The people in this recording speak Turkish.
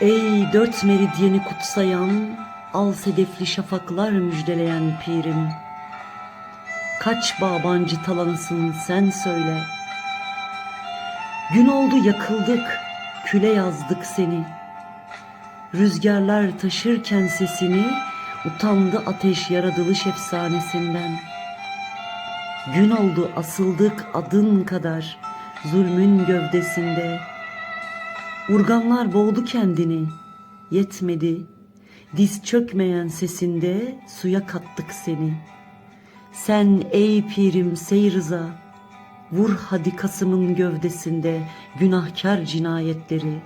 Ey dört meridyeni kutsayan, al sedefli şafaklar müjdeleyen pirim. Kaç bağbancı talansın sen söyle. Gün oldu yakıldık, küle yazdık seni. Rüzgarlar taşırken sesini, utandı ateş yaratılış efsanesinden. Gün oldu asıldık adın kadar, zulmün gövdesinde. Urganlar boğdu kendini, yetmedi. Diz çökmeyen sesinde suya kattık seni. Sen ey pirim Seyrıza, vur hadi Kasım'ın gövdesinde günahkar cinayetleri.